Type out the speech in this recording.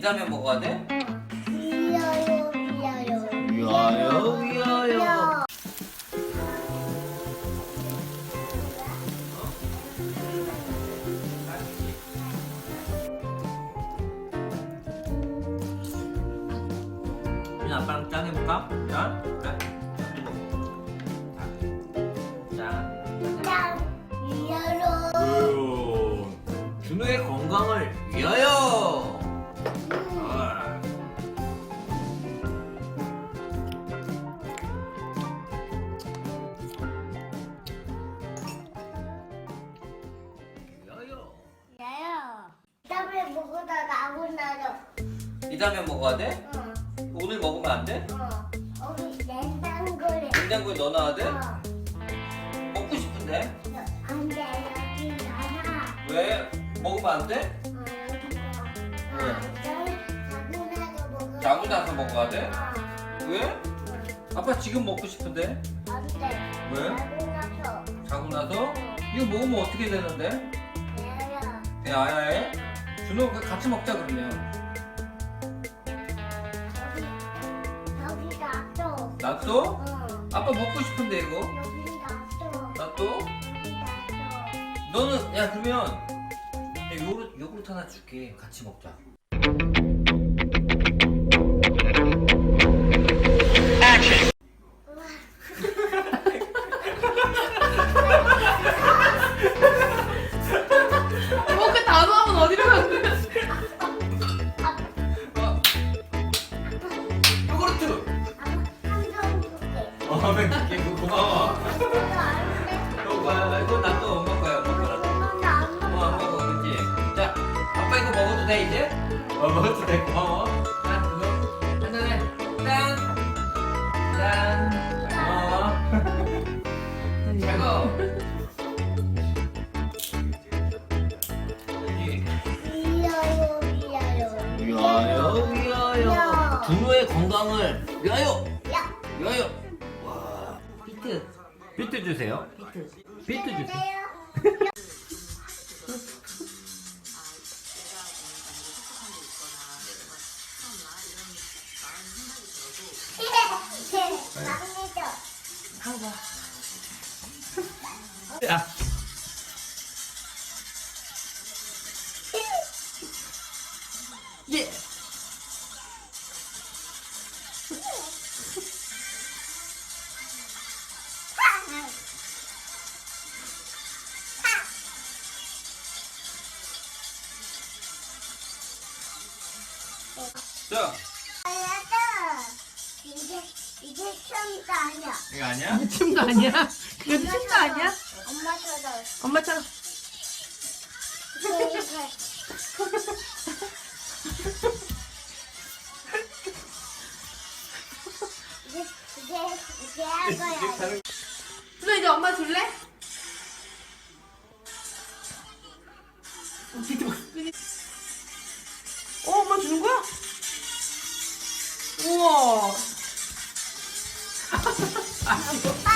다음에 먹어야 돼? 위아요 위아요 위하여 위하여 그냥 아빠랑 짠 해볼까? 짠? 짠? 짠짠 위아요 짠 준호의 건강을 나고 나죠 이 다음에 먹어야 돼? 어 오늘 먹으면 안 돼? 어. 거기 냉장고에 냉장고에 넣어놔야 돼? 어. 먹고 싶은데? 안 돼 여기 나나 왜? 먹으면 안 돼? 어 여기 거 왜? 아, 자고 나서 먹어 자고 나서 먹어야 돼? 어 왜? 아빠 지금 먹고 싶은데? 안 돼 왜? 자고 나서 자고 나서? 이거 먹으면 어떻게 되는데? 위아요 내 아야해? 준호 그 같이 먹자 그러면. 여기 여기 놔둬 나 또? 어 아빠 먹고 싶은데 이거? 여기 놔둬 나 또? 여기 놔둬 너는 야 그러면 야, 요구르트, 요구르트 하나 줄게. 같이 먹자 어 맥줄게 그 고마워 이거 나또 엄마 거야 엄마 안 먹어. 어? 자, 아빠 이거 먹어도 돼, 이제? 어, 먹어도 돼, 고마워. 자, 이거. 한잔해. 짠! 짠! 고마워. 최고! 여기. 위아요 위아요 위하여, 위하여. 준호의 건강을 위하여! 야 위하여! 와, 비트. 비트 주세요. 비트. 비트 주세요. 주 자. 아야다. 이게 이게 춤도 아니야. 이거 아니야? 춤도 아니야? 이거 춤도 아니야? 엄마처럼. 엄마처럼. 이게 이게 이게 한 거야. 누나 이제 엄마 줄래? 어, 어. 우와.